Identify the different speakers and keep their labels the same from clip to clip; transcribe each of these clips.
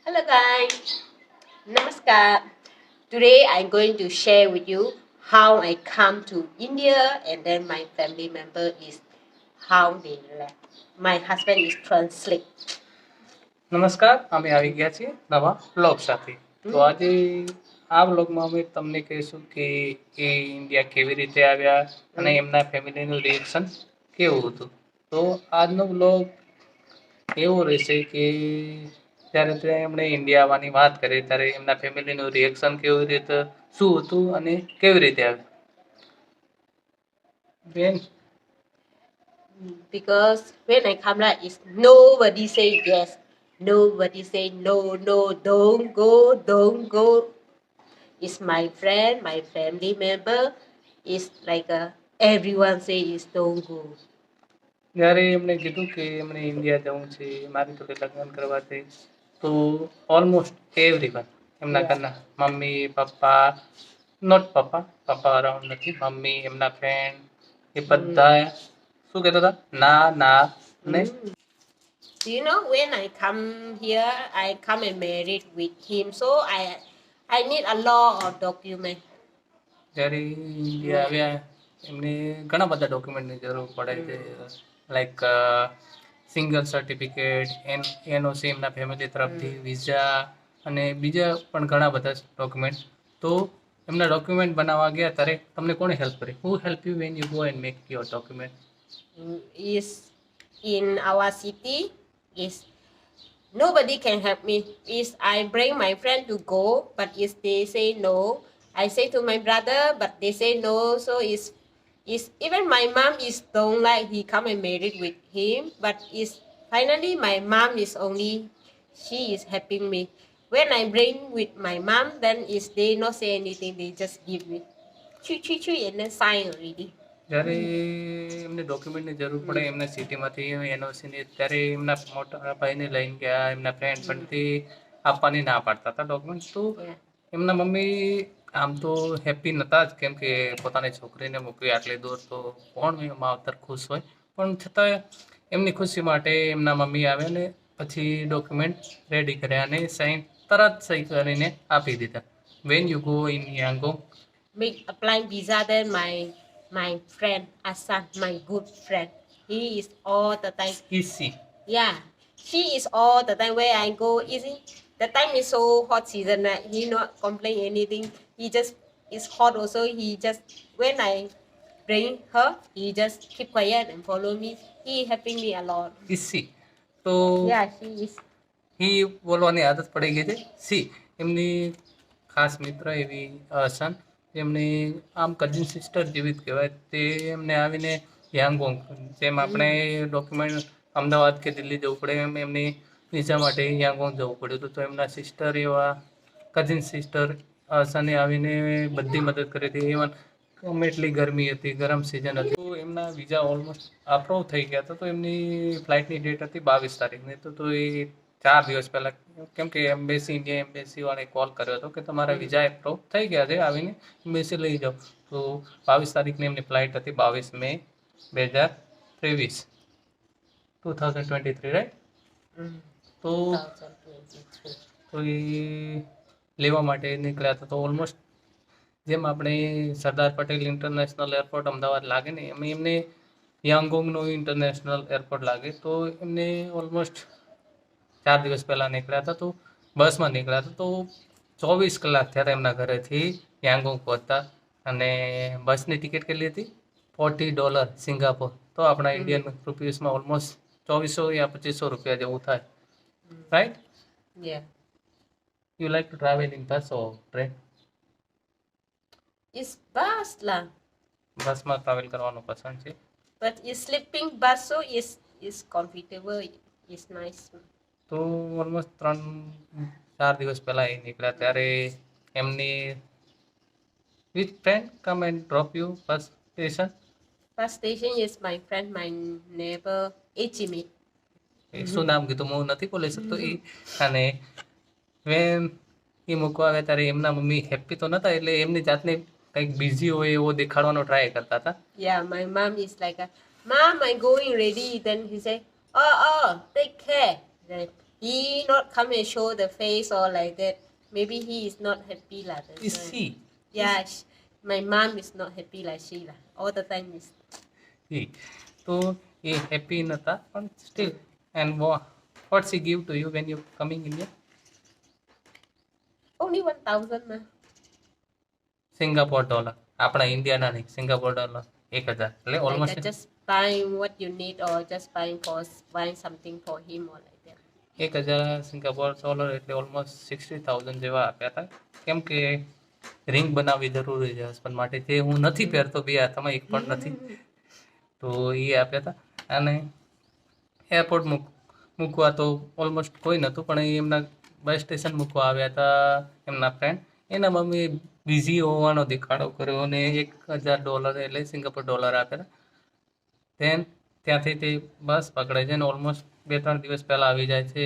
Speaker 1: Hello guys, Namaskar. Today I'm going to share with you how I come to India and then my family member is how they left. My husband is translate.
Speaker 2: નમસ્કાર અમે આવી ગયા છીએ નવા blog સાથે તો આજે આ બ્લોગમાં અમે તમને કહીશું કે એ ઇન્ડિયા કેવી રીતે આવ્યા અને એમના ફેમિલીનું રિએક્શન કેવું હતું તો આજનો બ્લોગ એવો રહેશે કે જ્યારે તે એમણે ઇન્ડિયા આવવાની વાત કરી ત્યારે એમના ફેમિલીનું રિએક્શન કેવી રીતે શું હતું અને કેવી રીતે આવ્યું બેન
Speaker 1: Because when I come like is nobody say yes. Nobody say no, no, don't go, don't go. It's my friend, my family member. It's like a, everyone say is don't go.
Speaker 2: જ્યારે એમણે કીધું કે એમણે India જવું છે મારી જોડે લગ્ન કરવા છે તો ઓલમોસ્ટ એવરી વન એમના ઘરના મમ્મી પપ્પા નોટ પપ્પા. પપ્પા અરાઉન્ડ નથી. મમ્મી એમના ફ્રેન્ડ એ બધા શું કહેતા હતા? ના ના ને?
Speaker 1: Do you know when I come here, I come and married with him. So I I need a lot of document.
Speaker 2: જ્યારે ઇન્ડિયા આવ્યા એમને ઘણા બધા ડોક્યુમેન્ટની જરૂર પડે છે. Like single certificate N NOC એમના ફેમિલી તરફથી વિઝા અને બીજા પણ ઘણા બધા ડોક્યુમેન્ટ તો એમના ડોક્યુમેન્ટ બનાવવા ગયા ત્યારે તમને કોણે હેલ્પ કરી who help you when you go and make your document
Speaker 1: Mm, Is in our city is nobody can help me. Is I bring my friend to go, but is they say no. I say to my brother, but they say no. So is is even my mom is don't like he come and married with him, but is finally my mom is only she is helping me. When I bring with my mom, then is they not say anything, they just give me. Chui chui chui and then sign already.
Speaker 2: જ્યારે એમને ડોક્યુમેન્ટની જરૂર પડે એમને સિટીમાંથી એનઓસીની ત્યારે એમના મોટા ભાઈને લઈને ગયા એમના ફ્રેન્ડ પણ તે આપવાની ના પાડતા હતા ડોક્યુમેન્ટ તો
Speaker 1: Yeah.
Speaker 2: એમના મમ્મી આમ તો હેપી નહોતા જ કેમ કે પોતાની છોકરીને મૂકવી આટલી દૂર તો કોણ માવતર ખુશ હોય? પણ છતાં એમની ખુશી માટે એમના મમ્મી આવે ને પછી ડોક્યુમેન્ટ રેડી કર્યા અને સાઈન તરત સહી કરીને આપી દીધા. વેન યુ ગો ઇન યાંગો
Speaker 1: make applying visa there my my friend Asan, my good friend he is all the time
Speaker 2: easy
Speaker 1: yeah she is all the time way I go easy. The time is so hot season, right? He not complain anything. He just is hot also. He just when I bring her, he just keep quiet and follow me. He helping me a lot.
Speaker 2: EC તો
Speaker 1: Yeah, she is.
Speaker 2: હી બોલવાની આદત પડી ગઈ છે C એમની ખાસ મિત્ર એવી હસન જેમની આમ કઝિન સિસ્ટર જેવી જ કહેવાય તે એમને આવીને યાંગોંગ જેમ આપણે ડોક્યુમેન્ટ અમદાવાદ કે દિલ્હી જવું પડે એમ એમની વિઝા માટે યાંગોંગ જવું પડ્યું હતું તો એમના સિસ્ટર એવા કઝિન સિસ્ટર હસને આવીને બધી મદદ કરી હતી ઇવન ગમે એટલી ગરમી હતી, ગરમ સિઝન હતી. તો એમના વિઝા ઓલમોસ્ટ અપ્રૂવ થઈ ગયા હતા. તો એમની ફ્લાઇટની ડેટ હતી બાવીસ તારીખની તો તો એ ચાર દિવસ પહેલાં, કેમ કે એમ્બેસી ઇન્ડિયા એમ્બેસીવાળાએ કોલ કર્યો હતો કે તમારા વિઝા એપ્રુવ થઈ ગયા છે, આવીને એમ્બેસી લઈ જાઓ. તો બાવીસ તારીખની એમની ફ્લાઇટ હતી બાવીસ મે બે હજાર ત્રેવીસ. Two thousand twenty three
Speaker 1: right.
Speaker 2: તો તો એ લેવા માટે નીકળ્યા હતા. તો ઓલમોસ્ટ જેમ આપણે સરદાર પટેલ ઇન્ટરનેશનલ એરપોર્ટ અમદાવાદ લાગે ને એમ એમને યાંગોંગનો ઇન્ટરનેશનલ એરપોર્ટ લાગે. તો એમને ઓલમોસ્ટ ચાર દિવસ પહેલાં નીકળ્યા હતા. તો બસમાં નીકળ્યા હતા. તો ચોવીસ કલાક થયા એમના ઘરેથી યાંગોંગ પહોંચતા અને બસની ટિકિટ કેટલી હતી? Forty dollar Singapore. તો આપણા ઇન્ડિયન રૂપીસમાં ઓલમોસ્ટ ચોવીસો યા પચીસો રૂપિયા જેવું થાય. Right
Speaker 1: Yeah.
Speaker 2: You like to travel in bus or train?
Speaker 1: It's bus lah.
Speaker 2: બસમાં ટ્રાવેલ કરવાનું પસંદ છે
Speaker 1: But it's sleeping bus so is is comfortable. It's nice.
Speaker 2: તો ઓલમોસ્ટ ત્રણ ચાર દિવસ પહેલાં એ નીકળ્યા ત્યારે એમની with friend come and drop you bus station
Speaker 1: Bus station is my friend, my neighbor, Ejimi.
Speaker 2: શું નામ કીધું હું નથી બોલી શકતો એ અને વેન એ મૂકવા આવ્યા ત્યારે એમના મમ્મી હેપી તો નહોતા એટલે એમની જાતને કંઈક બિઝી હોય એવો દેખાડવાનો ટ્રાય કરતા હતા
Speaker 1: my mom is like, a, Mom, I'm going ready. Then he say, Oh, oh, take care. Then he not come and show the face or like that. Maybe he is not happy lah.
Speaker 2: Is
Speaker 1: why.
Speaker 2: See
Speaker 1: Yeah, sh- my mom is not happy like she lah. All the time is.
Speaker 2: See તો એ happy નહોતા પણ still and what see give to you when you coming India?
Speaker 1: Only one thousand
Speaker 2: Singapore dollar આપણા ઇન્ડિયાના નહીં Singapore dollar એક હજાર. એટલે almost
Speaker 1: just buying what you need or just buying for buying something for him or like that.
Speaker 2: એક હજાર Singapore dollar એટલે almost sixty thousand જેવા આપ્યા હતા. કેમ કે રિંગ બનાવવી જરૂરી છે હસબન્ડ માટે. જે હું નથી પહેરતો બે હાથમાં એક પણ નથી. તો એ આપ્યા હતા. અને એરપોર્ટ મૂક, મૂકવા તો ઓલમોસ્ટ કોઈ નહોતું, પણ એમના બસ સ્ટેશન મૂકવા આવ્યા હતા એમના ફ્રેન્ડ એના મમ્મી બિઝી હોવાનો દેખાડો કર્યો અને એક હજાર ડોલર એટલે સિંગાપોર ડોલર આપ્યા તેન ત્યાંથી તે બસ પકડે છે અને ઓલમોસ્ટ બે ત્રણ દિવસ પહેલાં આવી જાય છે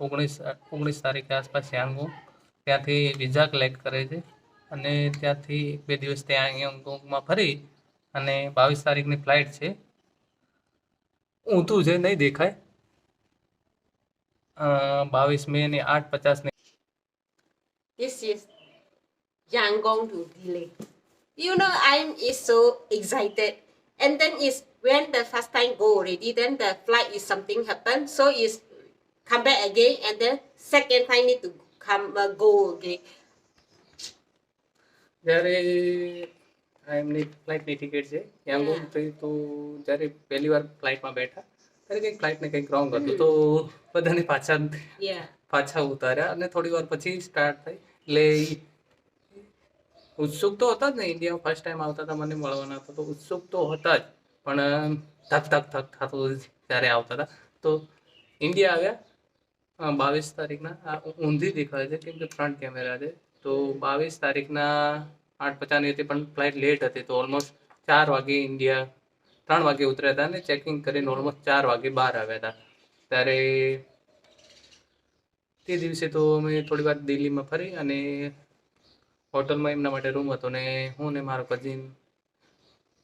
Speaker 2: ઓગણીસ ઓગણીસ તારીખે આસપાસ યાંગોંગ ત્યાંથી વિઝા કલેક્ટ કરે છે અને ત્યાંથી એક બે દિવસ ત્યાં યાંગોંગમાં ફરી અને બાવીસ તારીખની ફ્લાઇટ છે. ઊંધું છે નહીં દેખાય બાવીસ મે ને આઠ પચાસને
Speaker 1: This is Yangon to delay. You know, I'm is so excited. And then is when the first time go already, then the flight is something happen. So is come back again and then second time need to come uh, go again.
Speaker 2: જ્યારે આ એમની ફ્લાઇટની ticket છે. યાંગોંગથી તો જ્યારે પહેલી વાર ફ્લાઇટમાં બેઠા ત્યારે કંઈક ફ્લાઇટને કંઈક રોંગ હતું. તો બધાને પાછા પાછા ઉતાર્યા અને થોડી વાર પછી સ્ટાર્ટ થઈ. એટલે ઉત્સુક તો હતા જ ને ઇન્ડિયામાં ફર્સ્ટ ટાઈમ આવતા હતા મને મળવાના હતા. તો ઉત્સુક તો હતા જ પણ ધક ધક ધક થતું ત્યારે આવતા હતા. તો ઇન્ડિયા આવ્યા. બાવીસ તારીખના આ ઊંધી દેખાય છે કેમ કે ફ્રન્ટ કેમેરા છે. તો બાવીસ તારીખના આઠ પચાસની હતી, પણ ફ્લાઇટ લેટ હતી, તો ઓલમોસ્ટ ચાર વાગે ઇન્ડિયા ત્રણ વાગે ઉતર્યા હતા અને ચેકિંગ કરીને ઓલમોસ્ટ ચાર વાગે બહાર આવ્યા હતા. ત્યારે તે દિવસે તો અમે થોડી વાર દિલ્હીમાં ફરી અને હોટલમાં એમના માટે રૂમ હતો ને હું ને મારો કઝિન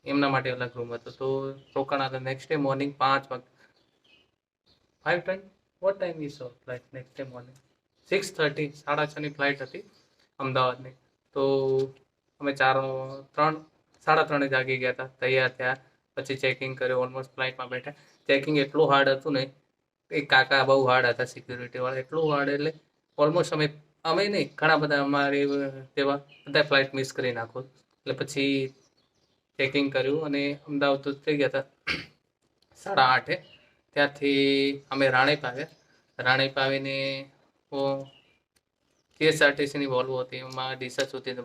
Speaker 2: એમના માટે અલગ રૂમ હતો. તો રોકાણા હતા નેક્સ્ટ ડે મોર્નિંગ પાંચ વાગે five ten what time is or flight next day morning six thirty સાડા છની ફ્લાઇટ હતી, અમદાવાદની. તો અમે ચાર, ત્રણ, સાડા ત્રણે જાગી ગયા હતા. તૈયાર થયા. પછી ચેકિંગ કર્યું. ઓલમોસ્ટ ફ્લાઇટમાં બેઠા. ચેકિંગ એટલું હાર્ડ હતું ને, એ કાકા બહુ હાર્ડ હતા સિક્યુરિટીવાળા એટલું હાર્ડ એટલે ઓલમોસ્ટ અમે અમે નહીં, ઘણા બધા અમારે તેવા બધા ફ્લાઇટ મિસ કરી નાખો. એટલે પછી ચેકિંગ કર્યું અને અમદાવાદ થઈ ગયા હતા સાડા આઠે. ત્યાંથી અમે રાણીપ આવ્યા. રાણીપ આવીને કેએસઆરટીસીની વોલ્વો હતી. એમાં ડીસા સુધી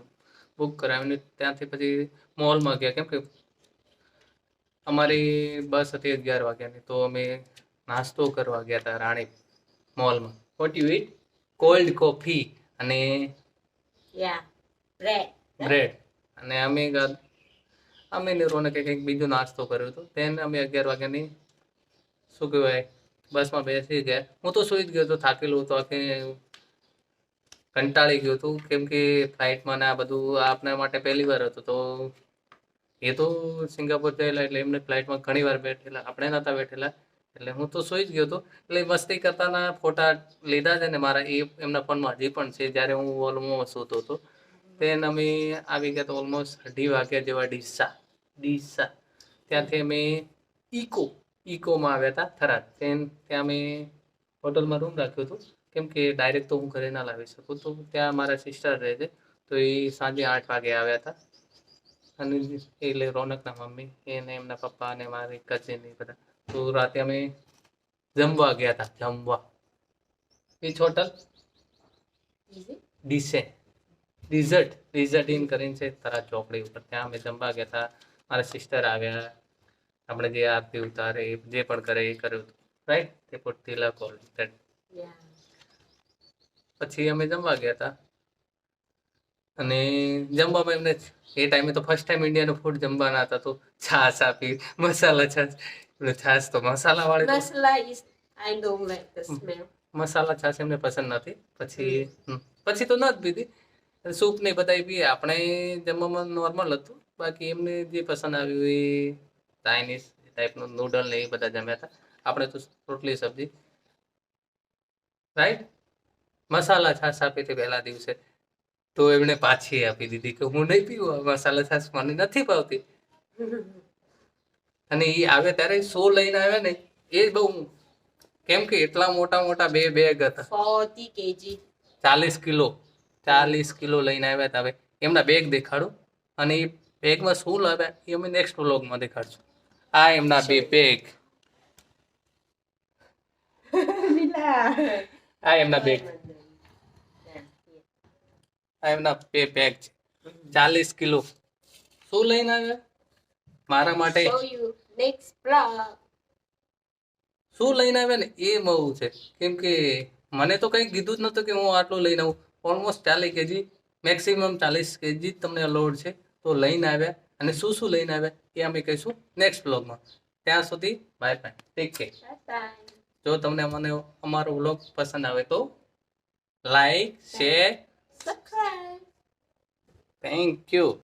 Speaker 2: બુક કરાવીને ત્યાંથી પછી મોલમાં ગયા. કેમ કે અમારી બસ હતી અગિયાર વાગ્યાની તો અમે નાસ્તો કરવા ગયા હતા રાણી મોલમાં what you eat cold coffee અને બ્રેડ અને અમે અમે નિરોને કંઈક કંઈક બીજો નાસ્તો કર્યો હતો. તેને અમે અગિયાર વાગ્યાની શું કહેવાય બસમાં બેસી ગયા. હું તો સુઈ જ ગયો હતો થાકેલો હતો આખે કંટાળી ગયો હતું કેમ કે ફ્લાઇટમાં ને આ બધું આપણા માટે પહેલી વાર હતું, તો એ તો સિંગાપોર ગયેલા એટલે એમને ફ્લાઇટમાં ઘણી વાર બેઠેલા, આપણે નહોતા બેઠેલા, એટલે હું તો સોઈ જ ગયો હતો એટલે મસ્તી કરતાના ફોટા લીધા છે ને મારા, એ એમના ફોનમાં હજી પણ છે, જ્યારે હું ઓલમોસ્ટ સૂતો હતો તેને અમે આવી ગયા તો ઓલમોસ્ટ અઢી વાગ્યા જેવા ડીસા ડીસા, ત્યાંથી અમે ઇકો, ઇકોમાં આવ્યા હતા થરાદ તેન ત્યાં અમે હોટલમાં રૂમ રાખ્યો હતો કેમ કે ડાયરેક્ટ તો હું ઘરે ના લાવી શકું. તો ત્યાં મારા સિસ્ટર રહે છે. તો એ સાંજે આઠ વાગે આવ્યા હતા. અને એટલે રોનકના મમ્મી, એને એમના પપ્પા અને મારી કઝિન એ બધા. તો રાતે અમે જમવા ગયા હતા. જમવા. વિચ હોટલ ડીસે રિઝર્ટ રિઝર્ટ ઇન કરીને છે તારા ચોકડી ઉપર. ત્યાં અમે જમવા ગયા હતા. મારા સિસ્ટર આવ્યા. આપણે જે આરતી ઉતારે, જે પણ કરે એ કર્યું હતું. રાઈટ તે પોટ તિલક ઓલ
Speaker 1: Yeah.
Speaker 2: પછી અમે જમવા ગયા હતા અને જમવામાં એમને એ ટાઈમે તો ફર્સ્ટ ટાઈમ ઇન્ડિયાનું ફૂડ જમવાના હતા તો છાસ આપી મસાલા છાસ એટલે છાસ તો મસાલા વાળી મસાલા છાસ એમને પસંદ નથી પછી પછી તો ન જ પીધી સૂપ ને બધા પીએ. આપણે જમવામાં નોર્મલ હતું. બાકી એમને જે પસંદ આવ્યું એ ચાઇનીઝ ટાઈપનું નૂડલ ને એ બધા જમ્યા હતા આપણે તો રોટલી સબ્જી. રાઈટ મસાલા છાશ આપી હતી પહેલા દિવસે. તો એમણે પાછી આપી દીધી કે હું નહીં પીવું મસાલા છાશ મને નથી ભાવતી. અને એ આવે ત્યારે શો લઈને આવે ને એ બહુ કેમ કે એટલા મોટા મોટા બે બેગ હતા.
Speaker 1: કેજી.
Speaker 2: ચાલીસ કિલો ચાલીસ કિલો લઈને આવ્યા હતા હવે. એમના બેગ દેખાડો. અને એ બેગમાં શું લાવ્યા? એ અમે નેક્સ્ટ વ્લોગમાં દેખાડશું. આ એમના બે બેગ આ એમના બેગ આ એમના બે પેક છે. ચાલીસ કિલો. શું લઈને આવ્યા? મારા માટે. શું લઈને આવ્યા ને? એ મવું છે. કેમ કે મને તો કંઈ કીધું જ નહોતું કે હું આટલું લઈને આવું. ઓલમોસ્ટ ચાલીસ કેજી. મેક્સિમમ ચાલીસ કેજી તમને લોડ છે. તો લઈને આવ્યા. અને શું શું લઈને આવ્યા? એ અમે કહીશું નેક્સ્ટ બ્લોગમાં ત્યાં સુધી bye bye take care
Speaker 1: Bye bye.
Speaker 2: જો તમને મને અમારો બ્લોગ પસંદ આવે તો like share
Speaker 1: subscribe.
Speaker 2: Thank you.